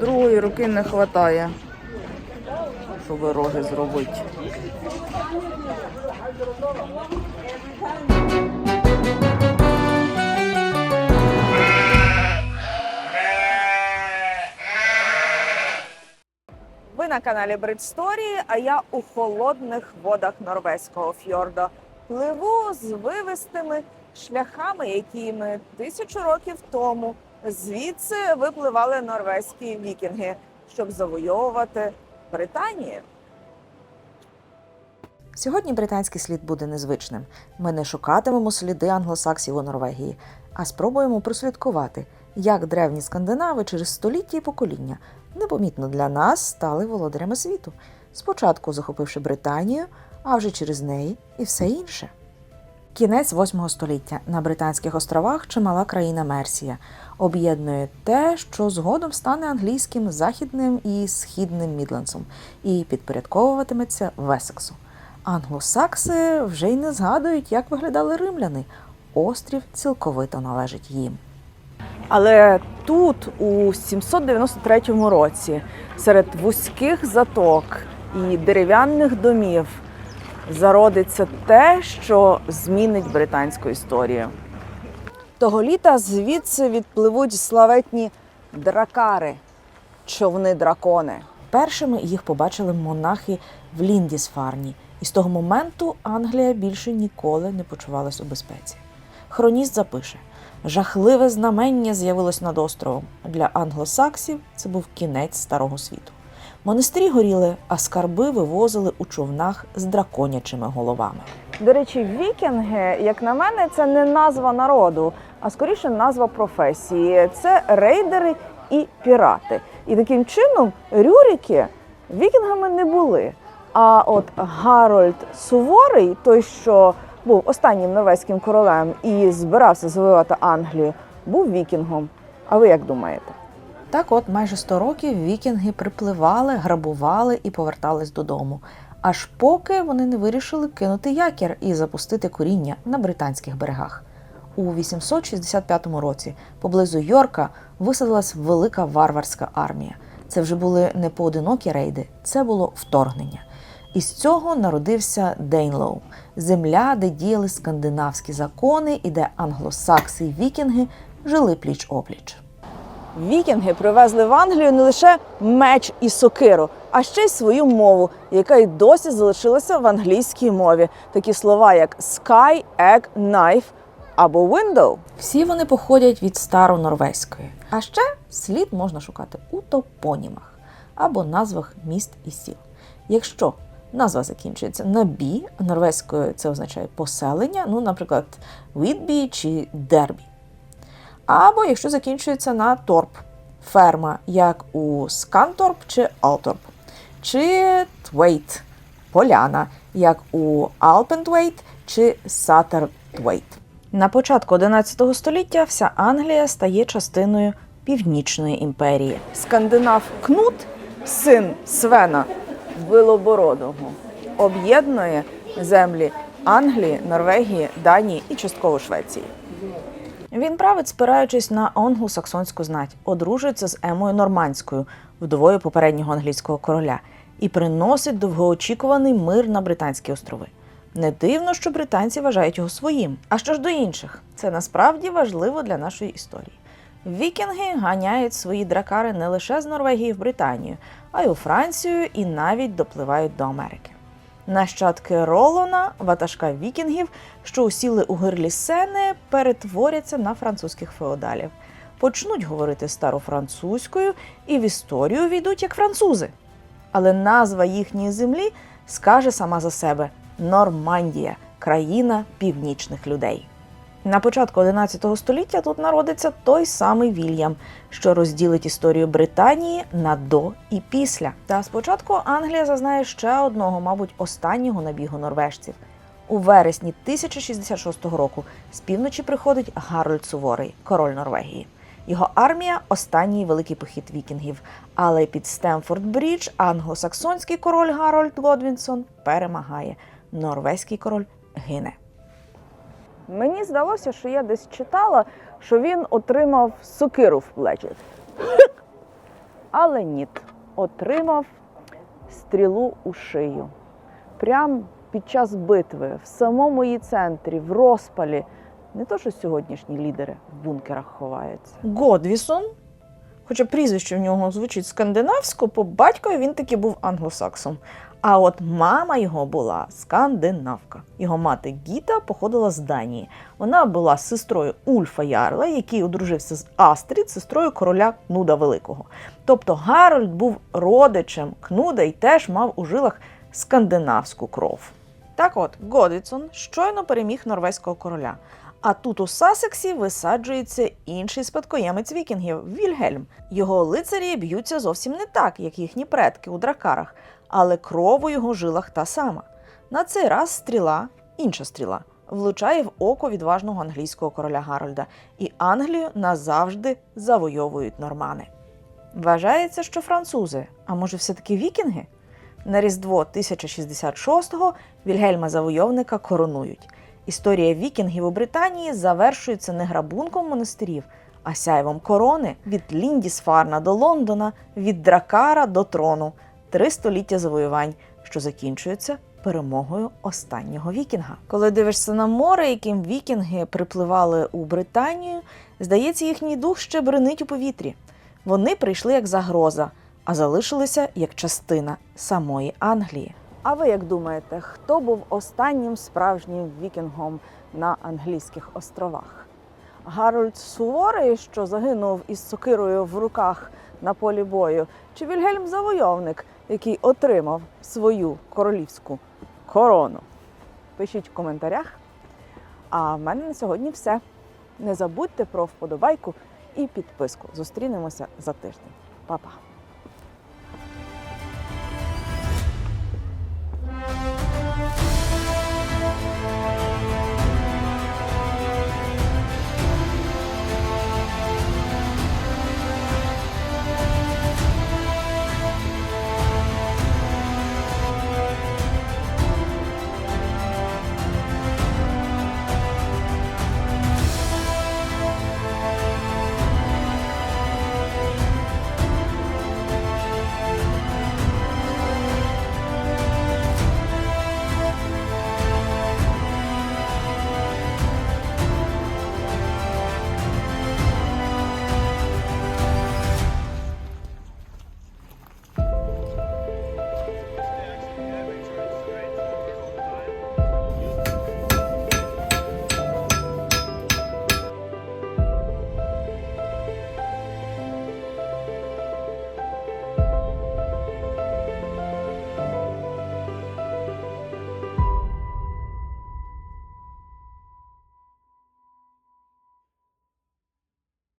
Другої руки не вистачає, щоб роги зробити. Ви на каналі Бриджсторі, а я у холодних водах норвезького фьорда пливу з вивистими шляхами, якими тисячу років тому звідси випливали норвезькі вікінги, щоб завойовувати Британію. Сьогодні британський слід буде незвичним. Ми не шукатимемо сліди англосаксів у Норвегії, а спробуємо прослідкувати, як древні скандинави через століття і покоління непомітно для нас стали володарями світу, спочатку захопивши Британію, а вже через неї і все інше. Кінець 8 століття на Британських островах чимала країна Мерсія об'єднує те, що згодом стане англійським західним і східним Мідлендсом, і підпорядковуватиметься Весексу. Англосакси вже й не згадують, як виглядали римляни. Острів цілковито належить їм. Але тут, у 793 році, серед вузьких заток і дерев'яних домів, зародиться те, що змінить британську історію. Того літа звідси відпливуть славетні дракари, човни дракони. Першими їх побачили монахи в Ліндісфарні, і з того моменту Англія більше ніколи не почувалась у безпеці. Хроніст запише: жахливе знамення з'явилось над островом. Для англосаксів це був кінець старого світу. Монастирі горіли, а скарби вивозили у човнах з драконячими головами. До речі, вікінги, як на мене, це не назва народу, а скоріше назва професії. Це рейдери і пірати. І таким чином Рюрики вікінгами не були. А от Гарольд Суворий, той, що був останнім норвезьким королем і збирався завоювати Англію, був вікінгом. А ви як думаєте? Так от майже 100 років вікінги припливали, грабували і повертались додому. Аж поки вони не вирішили кинути якір і запустити коріння на британських берегах. У 865 році поблизу Йорка висадилась велика варварська армія. Це вже були не поодинокі рейди, це було вторгнення. І з цього народився Дейнлоу земля, де діяли скандинавські закони і де англосакси й вікінги жили пліч опліч. Вікінги привезли в Англію не лише меч і сокиру, а ще й свою мову, яка й досі залишилася в англійській мові. Такі слова, як sky, egg, knife або window. Всі вони походять від старонорвезької. А ще слід можна шукати у топонімах або назвах міст і сіл. Якщо назва закінчується на бі, норвезькою це означає поселення, ну, наприклад, Відбі чи Дербі. Або якщо закінчується на торп, ферма, як у Сканторп чи Алторп, чи Твейт, поляна, як у Алпентвейт чи Сатертвейт. На початку 11 століття вся Англія стає частиною Північної імперії. Скандинав Кнут, син Свена Билобородого, об'єднує землі Англії, Норвегії, Данії і частково Швеції. Він править, спираючись на англосаксонську знать, одружується з Емою Нормандською, вдовою попереднього англійського короля, і приносить довгоочікуваний мир на Британські острови. Не дивно, що британці вважають його своїм. А що ж до інших? Це насправді важливо для нашої історії. Вікінги ганяють свої дракари не лише з Норвегії в Британію, а й у Францію і навіть допливають до Америки. Нащадки Ролона, ватажка вікінгів, що усіли у гирлі Сени, перетворяться на французьких феодалів, почнуть говорити старофранцузькою і в історію війдуть як французи. Але назва їхньої землі скаже сама за себе Нормандія, країна північних людей. На початку 11 століття тут народиться той самий Вільям, що розділить історію Британії на до і після. Та спочатку Англія зазнає ще одного, мабуть, останнього набігу норвежців. У вересні 1066 року з півночі приходить Гарольд Суворий, король Норвегії. Його армія останній великий похід вікінгів. Але під Стемфорд Брідж англосаксонський король Гарольд Годвінсон перемагає. Норвезький король гине. Мені здалося, що я десь читала, що він отримав сокиру в плечі. Але ні, отримав стрілу у шию. Прям під час битви, в самому її центрі, в розпалі. Не то, що сьогоднішні лідери в бункерах ховаються. Годвісон, хоча прізвище в нього звучить скандинавсько, по батькові він таки був англосаксом. А от мама його була скандинавка. Його мати Гіта походила з Данії. Вона була сестрою Ульфа Ярла, який одружився з Астрід, сестрою короля Кнуда Великого. Тобто Гарольд був родичем Кнуда і теж мав у жилах скандинавську кров. Так от, Годвідсон щойно переміг норвезького короля. А тут у Сасексі висаджується інший спадкоємець вікінгів Вільгельм. Його лицарі б'ються зовсім не так, як їхні предки у дракарах, але кров у його жилах та сама. На цей раз стріла, інша стріла, влучає в око відважного англійського короля Гарольда, і Англію назавжди завойовують нормани. Вважається, що французи, а може все-таки вікінги? На Різдво 1066-го Вільгельма Завойовника коронують. Історія вікінгів у Британії завершується не грабунком монастирів, а сяйвом корони від Ліндісфарна до Лондона, від Дракара до трону, три століття завоювань, що закінчуються перемогою останнього вікінга. Коли дивишся на море, яким вікінги припливали у Британію, здається, їхній дух ще бренить у повітрі. Вони прийшли як загроза, а залишилися як частина самої Англії. А ви як думаєте, хто був останнім справжнім вікінгом на англійських островах? Гарольд Суворий, що загинув із сокирою в руках на полі бою, чи Вільгельм Завойовник, який отримав свою королівську корону? Пишіть в коментарях. А в мене на сьогодні все. Не забудьте про вподобайку і підписку. Зустрінемося за тиждень. Па-па!